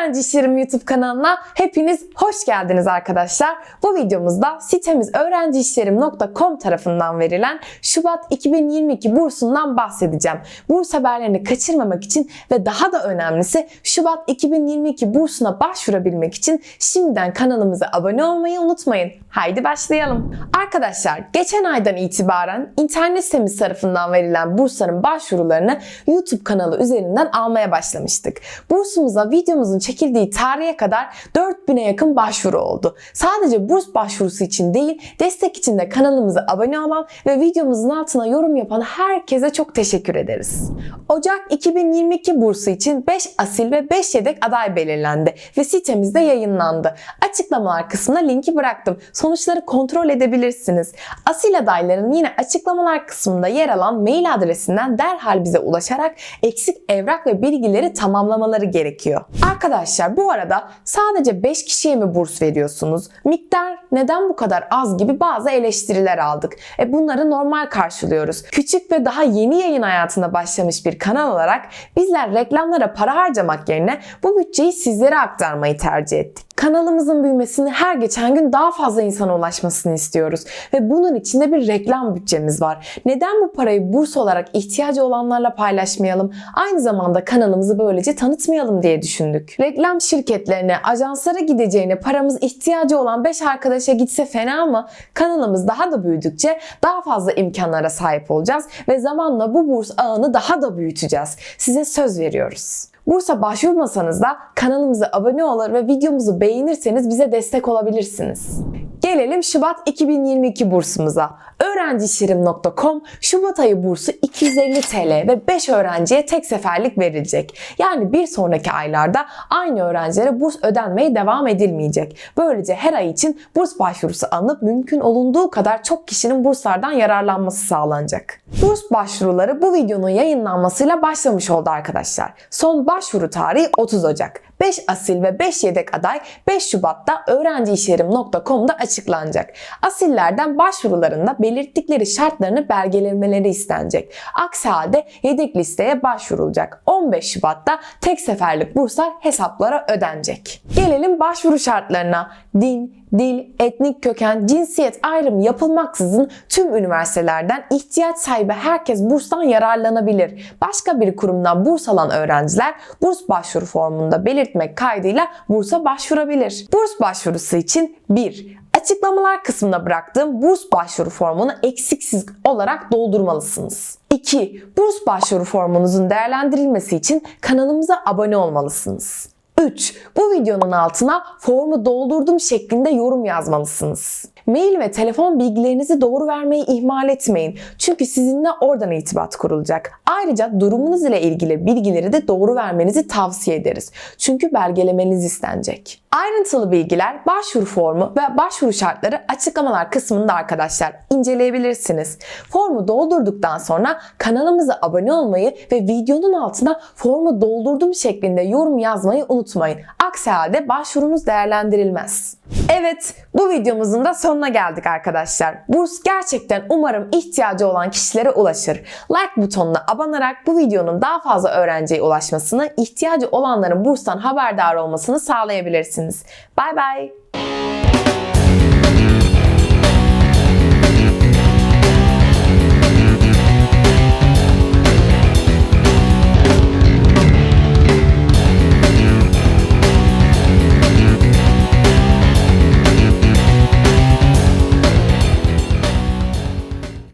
Öğrenci YouTube kanalına hepiniz hoş geldiniz arkadaşlar. Bu videomuzda sitemiz öğrenciişlerim.com tarafından verilen Şubat 2022 bursundan bahsedeceğim. Burs haberlerini kaçırmamak için ve daha da önemlisi Şubat 2022 bursuna başvurabilmek için şimdiden kanalımıza abone olmayı unutmayın. Haydi başlayalım. Arkadaşlar geçen aydan itibaren internet sitemiz tarafından verilen bursların başvurularını YouTube kanalı üzerinden almaya başlamıştık. Bursumuza videomuzun çekildiği tarihe kadar 4000'e yakın başvuru oldu. Sadece burs başvurusu için değil, destek için de kanalımıza abone olan ve videomuzun altına yorum yapan herkese çok teşekkür ederiz. Ocak 2022 bursu için 5 asil ve 5 yedek aday belirlendi ve sitemizde yayınlandı. Açıklamalar kısmına linki bıraktım. Sonuçları kontrol edebilirsiniz. Asil adayların yine açıklamalar kısmında yer alan mail adresinden derhal bize ulaşarak eksik evrak ve bilgileri tamamlamaları gerekiyor. Arkadaşlar bu arada sadece 5 kişiye mi burs veriyorsunuz? Miktar neden bu kadar az gibi bazı eleştiriler aldık. E bunları normal karşılıyoruz. Küçük ve daha yeni yayın hayatına başlamış bir kanal olarak bizler reklamlara para harcamak yerine bu bütçeyi sizlere aktarmayı tercih ettik. Kanalımızın büyümesini her geçen gün daha fazla insana ulaşmasını istiyoruz ve bunun içinde bir reklam bütçemiz var. Neden bu parayı burs olarak ihtiyacı olanlarla paylaşmayalım? Aynı zamanda kanalımızı böylece tanıtmayalım diye düşündük. Reklam şirketlerine, ajanslara gideceğine paramız ihtiyacı olan 5 arkadaşa gitse fena mı? Kanalımız daha da büyüdükçe daha fazla imkanlara sahip olacağız ve zamanla bu burs ağını daha da büyüteceğiz. Size söz veriyoruz. Bursa başvurmasanız da kanalımıza abone olur ve videomuzu beğenirseniz bize destek olabilirsiniz. Gelelim Şubat 2022 bursumuza. Öğrenciişlerim.com Şubat ayı bursu 250 TL ve 5 öğrenciye tek seferlik verilecek. Yani bir sonraki aylarda aynı öğrencilere burs ödenmeye devam edilmeyecek. Böylece her ay için burs başvurusu alınıp mümkün olunduğu kadar çok kişinin burslardan yararlanması sağlanacak. Burs başvuruları bu videonun yayınlanmasıyla başlamış oldu arkadaşlar. Son başvuru tarihi 30 Ocak. 5 asil ve 5 yedek aday 5 Şubat'ta öğrenciişlerim.com'da açıklanacak. Asillerden başvurularında belirttikleri şartlarını belgelemeleri istenecek. Aksi halde yedek listeye başvurulacak. 15 Şubat'ta tek seferlik burslar hesaplara ödenecek. Gelelim başvuru şartlarına. Din, dil, etnik köken, cinsiyet ayrımı yapılmaksızın tüm üniversitelerden ihtiyaç sahibi herkes burstan yararlanabilir. Başka bir kurumdan burs alan öğrenciler burs başvuru formunda belirtmek kaydıyla bursa başvurabilir. Burs başvurusu için 1. Açıklamalar kısmına bıraktığım burs başvuru formunu eksiksiz olarak doldurmalısınız. 2. Burs başvuru formunuzun değerlendirilmesi için kanalımıza abone olmalısınız. 3. Bu videonun altına formu doldurdum şeklinde yorum yazmalısınız. Mail ve telefon bilgilerinizi doğru vermeyi ihmal etmeyin. Çünkü sizinle oradan irtibat kurulacak. Ayrıca durumunuz ile ilgili bilgileri de doğru vermenizi tavsiye ederiz. Çünkü belgelemeniz istenecek. Ayrıntılı bilgiler, başvuru formu ve başvuru şartları açıklamalar kısmında arkadaşlar inceleyebilirsiniz. Formu doldurduktan sonra kanalımıza abone olmayı ve videonun altına formu doldurdum şeklinde yorum yazmayı unutmayın. Aksi halde başvurunuz değerlendirilmez. Evet, bu videomuzun da sonuna geldik arkadaşlar. Burs gerçekten umarım ihtiyacı olan kişilere ulaşır. Like butonuna abanarak bu videonun daha fazla öğrenciye ulaşmasını, ihtiyacı olanların burstan haberdar olmasını sağlayabilirsiniz. Bay bay.